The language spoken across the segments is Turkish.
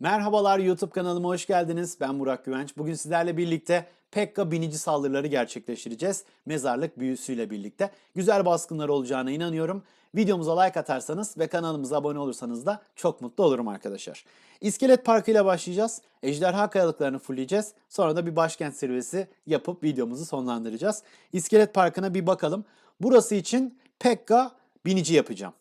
Merhabalar YouTube kanalıma hoş geldiniz. Ben Burak Güvenç. Bugün sizlerle birlikte Pekka binici saldırıları gerçekleştireceğiz. Mezarlık büyüsüyle birlikte. Güzel baskınlar olacağına inanıyorum. Videomuza like atarsanız ve kanalımıza abone olursanız da çok mutlu olurum arkadaşlar. İskelet Parkı ile başlayacağız. Ejderha kayalıklarını fullleyeceğiz. Sonra da bir başkent zirvesi yapıp videomuzu sonlandıracağız. İskelet Parkı'na bir bakalım. Burası için Pekka binici yapacağım.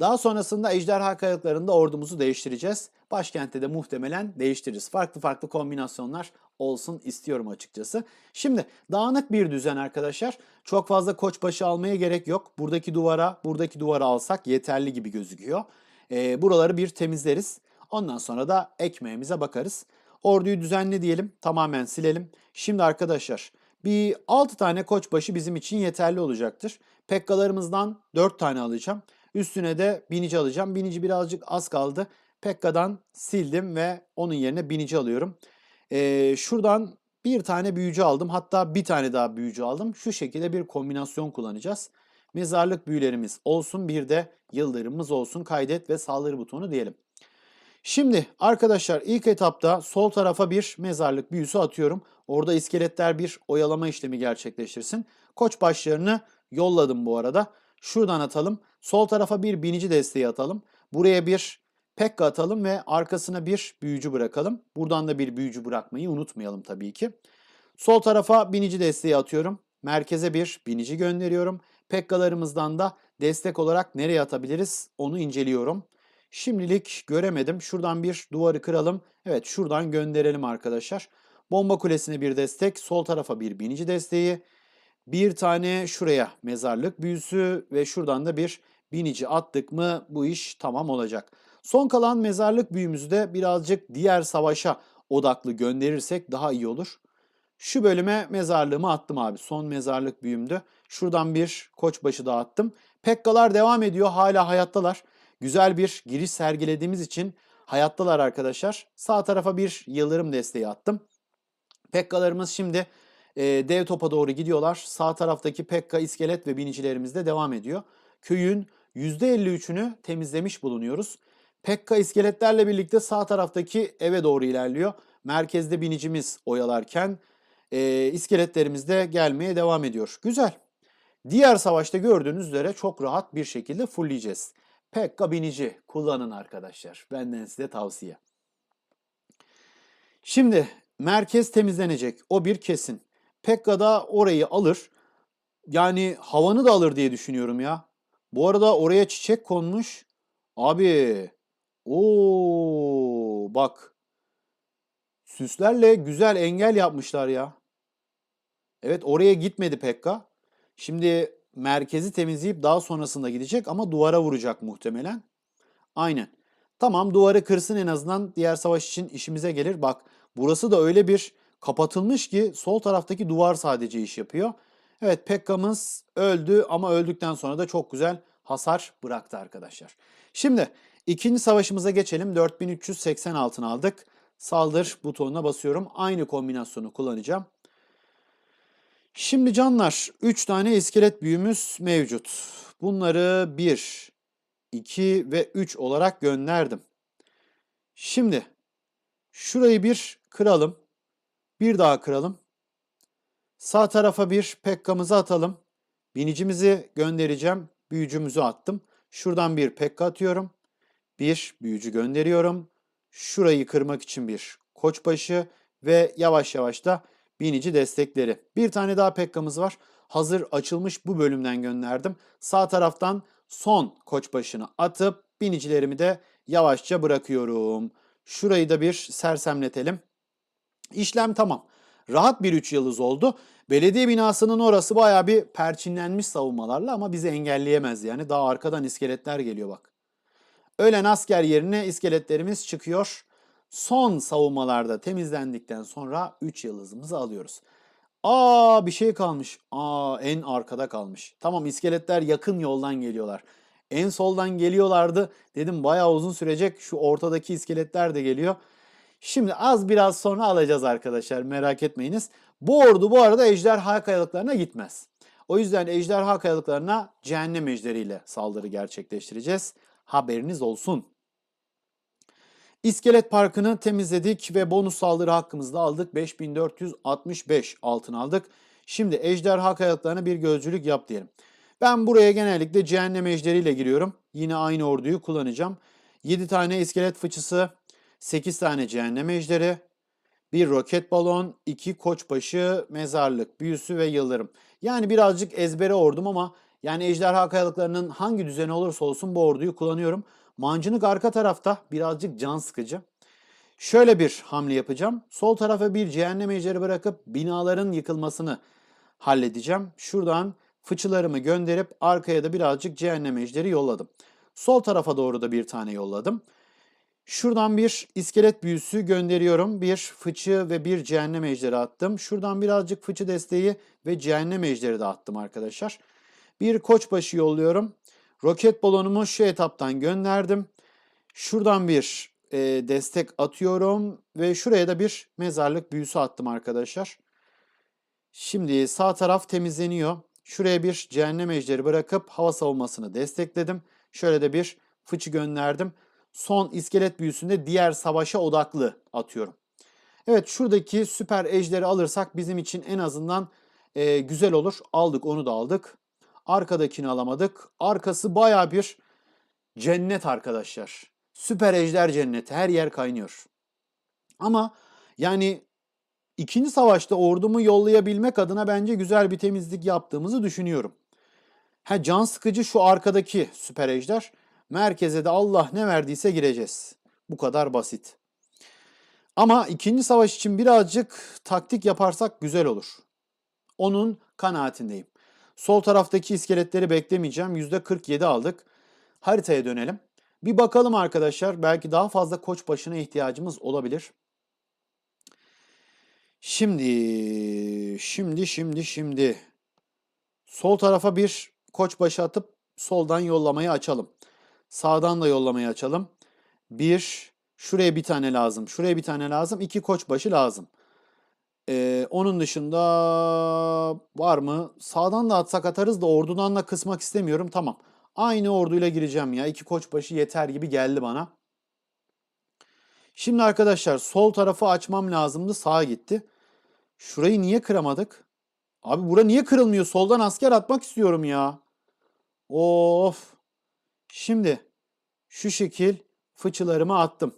Daha sonrasında ejderha kayalıklarında ordumuzu değiştireceğiz. Başkentte de muhtemelen değiştiririz. Farklı farklı kombinasyonlar olsun istiyorum açıkçası. Şimdi dağınık bir düzen arkadaşlar. Çok fazla koçbaşı almaya gerek yok. Buradaki duvara, buradaki duvara alsak yeterli gibi gözüküyor. Ee, buraları bir temizleriz. Ondan sonra da ekmeğimize bakarız. Orduyu düzenli diyelim. Tamamen silelim. Şimdi arkadaşlar bir 6 tane koçbaşı bizim için yeterli olacaktır. Pekkalarımızdan 4 tane alacağım. Üstüne de binici alacağım. Binici birazcık az kaldı. Pekka'dan sildim ve onun yerine binici alıyorum. Ee, şuradan bir tane büyücü aldım. Hatta bir tane daha büyücü aldım. Şu şekilde bir kombinasyon kullanacağız. Mezarlık büyülerimiz olsun. Bir de yıldırımımız olsun. Kaydet ve saldırı butonu diyelim. Şimdi arkadaşlar ilk etapta sol tarafa bir mezarlık büyüsü atıyorum. Orada iskeletler bir oyalama işlemi gerçekleştirsin. Koç başlarını yolladım bu arada. Şuradan atalım. Sol tarafa bir binici desteği atalım. Buraya bir Pekka atalım ve arkasına bir büyücü bırakalım. Buradan da bir büyücü bırakmayı unutmayalım tabii ki. Sol tarafa binici desteği atıyorum. Merkeze bir binici gönderiyorum. Pekkalarımızdan da destek olarak nereye atabiliriz onu inceliyorum. Şimdilik göremedim. Şuradan bir duvarı kıralım. Evet şuradan gönderelim arkadaşlar. Bomba kulesine bir destek. Sol tarafa bir binici desteği. Bir tane şuraya mezarlık büyüsü ve şuradan da bir binici attık mı bu iş tamam olacak. Son kalan mezarlık büyümüzü de birazcık diğer savaşa odaklı gönderirsek daha iyi olur. Şu bölüme mezarlığımı attım abi. Son mezarlık büyümdü. Şuradan bir koçbaşı daha attım. Pekkalar devam ediyor. Hala hayattalar. Güzel bir giriş sergilediğimiz için hayattalar arkadaşlar. Sağ tarafa bir yıldırım desteği attım. Pekkalarımız şimdi e, dev topa doğru gidiyorlar. Sağ taraftaki Pekka, iskelet ve binicilerimiz de devam ediyor. Köyün %53'ünü temizlemiş bulunuyoruz. Pekka iskeletlerle birlikte sağ taraftaki eve doğru ilerliyor. Merkezde binicimiz oyalarken e, iskeletlerimiz de gelmeye devam ediyor. Güzel. Diğer savaşta gördüğünüz üzere çok rahat bir şekilde fullleyeceğiz. Pekka binici kullanın arkadaşlar. Benden size tavsiye. Şimdi merkez temizlenecek. O bir kesin. Pekka da orayı alır. Yani havanı da alır diye düşünüyorum ya. Bu arada oraya çiçek konmuş. Abi. Oo bak. Süslerle güzel engel yapmışlar ya. Evet oraya gitmedi Pekka. Şimdi merkezi temizleyip daha sonrasında gidecek ama duvara vuracak muhtemelen. Aynen. Tamam duvarı kırsın en azından diğer savaş için işimize gelir. Bak burası da öyle bir kapatılmış ki sol taraftaki duvar sadece iş yapıyor. Evet Pekka'mız öldü ama öldükten sonra da çok güzel hasar bıraktı arkadaşlar. Şimdi ikinci savaşımıza geçelim. 4380 altın aldık. Saldır butonuna basıyorum. Aynı kombinasyonu kullanacağım. Şimdi canlar 3 tane iskelet büyümüz mevcut. Bunları 1, 2 ve 3 olarak gönderdim. Şimdi şurayı bir kıralım. Bir daha kıralım. Sağ tarafa bir pekkamızı atalım. Binicimizi göndereceğim. Büyücümüzü attım. Şuradan bir pekka atıyorum. Bir büyücü gönderiyorum. Şurayı kırmak için bir koçbaşı ve yavaş yavaş da binici destekleri. Bir tane daha pekkamız var. Hazır açılmış bu bölümden gönderdim. Sağ taraftan son koçbaşını atıp binicilerimi de yavaşça bırakıyorum. Şurayı da bir sersemletelim. İşlem tamam. Rahat bir 3 yıldız oldu. Belediye binasının orası baya bir perçinlenmiş savunmalarla ama bizi engelleyemez yani. Daha arkadan iskeletler geliyor bak. Ölen asker yerine iskeletlerimiz çıkıyor. Son savunmalarda temizlendikten sonra 3 yıldızımızı alıyoruz. Aa bir şey kalmış. Aa en arkada kalmış. Tamam iskeletler yakın yoldan geliyorlar. En soldan geliyorlardı. Dedim bayağı uzun sürecek. Şu ortadaki iskeletler de geliyor. Şimdi az biraz sonra alacağız arkadaşlar merak etmeyiniz. Bu ordu bu arada ejderha kayalıklarına gitmez. O yüzden ejderha kayalıklarına cehennem ejderiyle saldırı gerçekleştireceğiz. Haberiniz olsun. İskelet Parkı'nı temizledik ve bonus saldırı hakkımızı da aldık. 5465 altın aldık. Şimdi ejderha kayalıklarına bir gözcülük yap diyelim. Ben buraya genellikle cehennem ejderiyle giriyorum. Yine aynı orduyu kullanacağım. 7 tane iskelet fıçısı, 8 tane cehennem ejderi, bir roket balon, 2 koçbaşı, mezarlık, büyüsü ve yıldırım. Yani birazcık ezbere ordum ama yani ejderha kayalıklarının hangi düzeni olursa olsun bu orduyu kullanıyorum. Mancınık arka tarafta birazcık can sıkıcı. Şöyle bir hamle yapacağım. Sol tarafa bir cehennem ejderi bırakıp binaların yıkılmasını halledeceğim. Şuradan fıçılarımı gönderip arkaya da birazcık cehennem ejderi yolladım. Sol tarafa doğru da bir tane yolladım. Şuradan bir iskelet büyüsü gönderiyorum. Bir fıçı ve bir cehennem ejderi attım. Şuradan birazcık fıçı desteği ve cehennem ejderi de attım arkadaşlar. Bir koçbaşı yolluyorum. Roket balonumu şu etaptan gönderdim. Şuradan bir e, destek atıyorum ve şuraya da bir mezarlık büyüsü attım arkadaşlar. Şimdi sağ taraf temizleniyor. Şuraya bir cehennem ejderi bırakıp hava savunmasını destekledim. Şöyle de bir fıçı gönderdim. Son iskelet büyüsünde diğer savaşa odaklı atıyorum. Evet şuradaki süper ejderi alırsak bizim için en azından e, güzel olur. Aldık onu da aldık. Arkadakini alamadık. Arkası baya bir cennet arkadaşlar. Süper ejder cenneti. Her yer kaynıyor. Ama yani ikinci savaşta ordumu yollayabilmek adına bence güzel bir temizlik yaptığımızı düşünüyorum. Ha can sıkıcı şu arkadaki süper ejder. Merkeze de Allah ne verdiyse gireceğiz. Bu kadar basit. Ama ikinci savaş için birazcık taktik yaparsak güzel olur. Onun kanaatindeyim. Sol taraftaki iskeletleri beklemeyeceğim. %47 aldık. Haritaya dönelim. Bir bakalım arkadaşlar. Belki daha fazla koç başına ihtiyacımız olabilir. Şimdi, şimdi, şimdi, şimdi. Sol tarafa bir koç başı atıp soldan yollamayı açalım. Sağdan da yollamayı açalım. Bir, şuraya bir tane lazım. Şuraya bir tane lazım. İki koç başı lazım. Ee, onun dışında var mı? Sağdan da atsak atarız da ordudan da kısmak istemiyorum. Tamam. Aynı orduyla gireceğim ya. İki koçbaşı yeter gibi geldi bana. Şimdi arkadaşlar sol tarafı açmam lazımdı. Sağa gitti. Şurayı niye kıramadık? Abi bura niye kırılmıyor? Soldan asker atmak istiyorum ya. Of. Şimdi şu şekil fıçılarımı attım.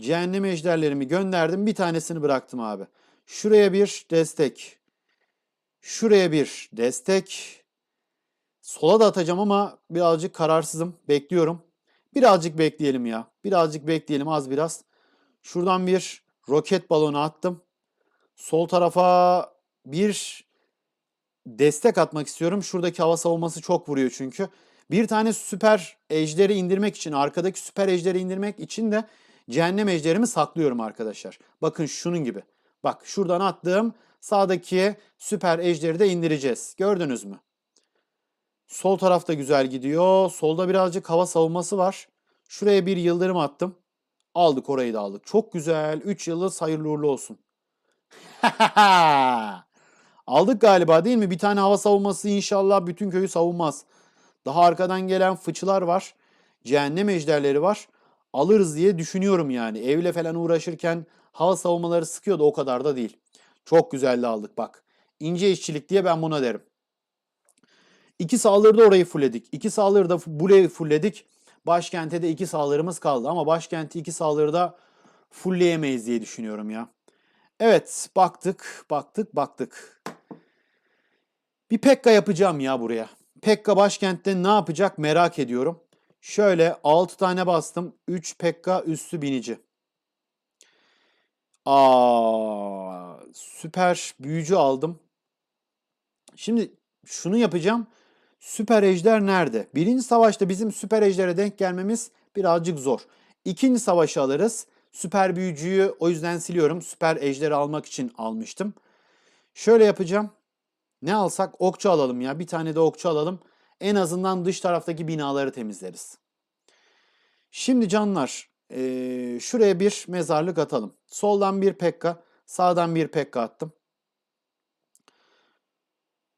Cehennem ejderlerimi gönderdim. Bir tanesini bıraktım abi. Şuraya bir destek. Şuraya bir destek. Sola da atacağım ama birazcık kararsızım. Bekliyorum. Birazcık bekleyelim ya. Birazcık bekleyelim az biraz. Şuradan bir roket balonu attım. Sol tarafa bir destek atmak istiyorum. Şuradaki hava savunması çok vuruyor çünkü. Bir tane süper ejderi indirmek için, arkadaki süper ejderi indirmek için de cehennem ejderimi saklıyorum arkadaşlar. Bakın şunun gibi. Bak şuradan attığım sağdaki süper ejderi de indireceğiz. Gördünüz mü? Sol tarafta güzel gidiyor. Solda birazcık hava savunması var. Şuraya bir yıldırım attım. Aldık orayı da aldık. Çok güzel. 3 yıldız hayırlı uğurlu olsun. aldık galiba değil mi? Bir tane hava savunması inşallah bütün köyü savunmaz. Daha arkadan gelen fıçılar var. Cehennem ejderleri var. Alırız diye düşünüyorum yani. Evle falan uğraşırken hava savunmaları sıkıyordu o kadar da değil. Çok güzel de aldık bak. İnce işçilik diye ben buna derim. İki saldırıda orayı fullledik. İki saldırıda burayı fullledik. Başkente de iki saldırımız kaldı. Ama başkenti iki saldırıda fullleyemeyiz diye düşünüyorum ya. Evet baktık baktık baktık. Bir Pekka yapacağım ya buraya. Pekka başkentte ne yapacak merak ediyorum. Şöyle 6 tane bastım. 3 Pekka üstü binici. Aa, süper büyücü aldım. Şimdi şunu yapacağım. Süper ejder nerede? Birinci savaşta bizim süper ejdere denk gelmemiz birazcık zor. İkinci savaşı alırız. Süper büyücüyü o yüzden siliyorum. Süper ejderi almak için almıştım. Şöyle yapacağım. Ne alsak? Okçu alalım ya. Bir tane de okçu alalım. En azından dış taraftaki binaları temizleriz. Şimdi canlar ee, şuraya bir mezarlık atalım. Soldan bir pekka, sağdan bir pekka attım.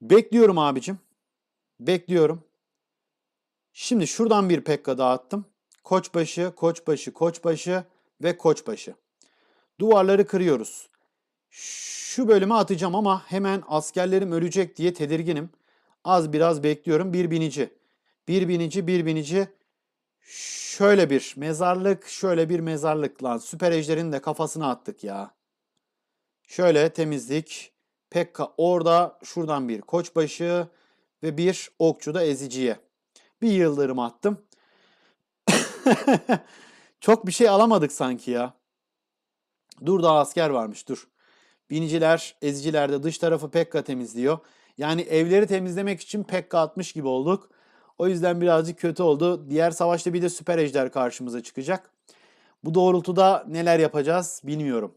Bekliyorum abicim. Bekliyorum. Şimdi şuradan bir pekka daha attım. Koçbaşı, koçbaşı, koçbaşı ve koçbaşı. Duvarları kırıyoruz. Şu bölüme atacağım ama hemen askerlerim ölecek diye tedirginim. Az biraz bekliyorum. Bir binici. Bir binici, bir binici. Şöyle bir mezarlık, şöyle bir mezarlık lan. Süper ejderin de kafasına attık ya. Şöyle temizlik. Pekka orada, şuradan bir koçbaşı ve bir okçu da eziciye. Bir yıldırım attım. Çok bir şey alamadık sanki ya. Dur daha asker varmış dur. Biniciler, eziciler de dış tarafı Pekka temizliyor. Yani evleri temizlemek için Pekka atmış gibi olduk. O yüzden birazcık kötü oldu. Diğer savaşta bir de süper ejder karşımıza çıkacak. Bu doğrultuda neler yapacağız bilmiyorum.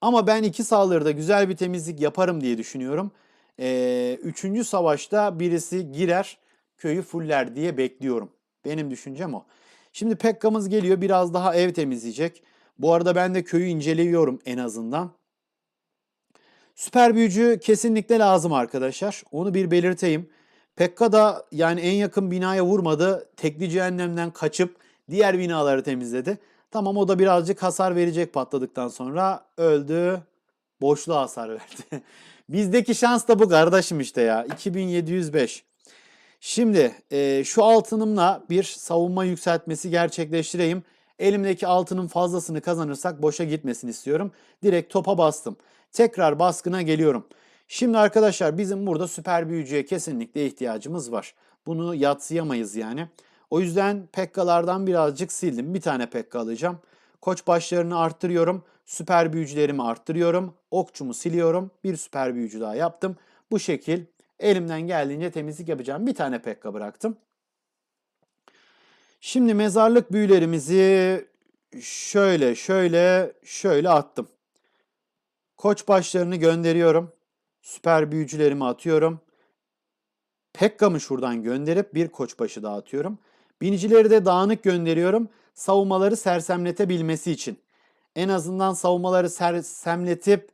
Ama ben iki saldırıda güzel bir temizlik yaparım diye düşünüyorum. Ee, üçüncü savaşta birisi girer köyü fuller diye bekliyorum. Benim düşüncem o. Şimdi Pekka'mız geliyor biraz daha ev temizleyecek. Bu arada ben de köyü inceliyorum en azından. Süper büyücü kesinlikle lazım arkadaşlar. Onu bir belirteyim. Pekka da yani en yakın binaya vurmadı. Tekli cehennemden kaçıp diğer binaları temizledi. Tamam o da birazcık hasar verecek patladıktan sonra öldü. Boşluğa hasar verdi. Bizdeki şans da bu kardeşim işte ya. 2705. Şimdi e, şu altınımla bir savunma yükseltmesi gerçekleştireyim. Elimdeki altının fazlasını kazanırsak boşa gitmesin istiyorum. Direkt topa bastım. Tekrar baskına geliyorum. Şimdi arkadaşlar bizim burada süper büyücüye kesinlikle ihtiyacımız var. Bunu yatsıyamayız yani. O yüzden Pekka'lardan birazcık sildim. Bir tane Pekka alacağım. Koç başlarını arttırıyorum. Süper büyücülerimi arttırıyorum. Okçumu siliyorum. Bir süper büyücü daha yaptım. Bu şekil elimden geldiğince temizlik yapacağım. Bir tane Pekka bıraktım. Şimdi mezarlık büyülerimizi şöyle şöyle şöyle attım. Koç başlarını gönderiyorum. Süper büyücülerimi atıyorum. Pekka'mı şuradan gönderip bir koçbaşı daha atıyorum. Binicileri de dağınık gönderiyorum. Savunmaları sersemletebilmesi için. En azından savunmaları sersemletip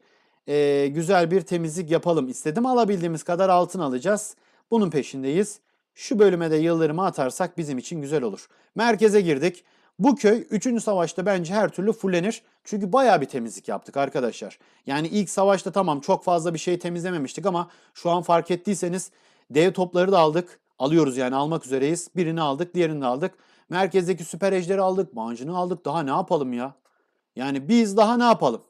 e, güzel bir temizlik yapalım istedim. Alabildiğimiz kadar altın alacağız. Bunun peşindeyiz. Şu bölüme de yıldırımı atarsak bizim için güzel olur. Merkeze girdik. Bu köy 3. savaşta bence her türlü fullenir. Çünkü bayağı bir temizlik yaptık arkadaşlar. Yani ilk savaşta tamam çok fazla bir şey temizlememiştik ama şu an fark ettiyseniz dev topları da aldık. Alıyoruz yani almak üzereyiz. Birini aldık, diğerini de aldık. Merkezdeki süper ejderi aldık, mancını aldık. Daha ne yapalım ya? Yani biz daha ne yapalım?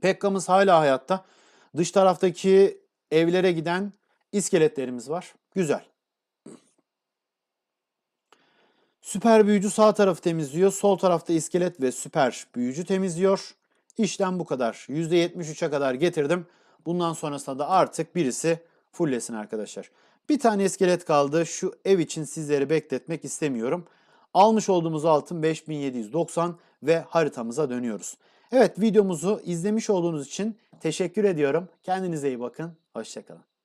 Pekka'mız hala hayatta. Dış taraftaki evlere giden iskeletlerimiz var. Güzel. Süper büyücü sağ tarafı temizliyor. Sol tarafta iskelet ve süper büyücü temizliyor. İşlem bu kadar. %73'e kadar getirdim. Bundan sonrasında da artık birisi fulllesin arkadaşlar. Bir tane iskelet kaldı. Şu ev için sizleri bekletmek istemiyorum. Almış olduğumuz altın 5790 ve haritamıza dönüyoruz. Evet videomuzu izlemiş olduğunuz için teşekkür ediyorum. Kendinize iyi bakın. Hoşçakalın.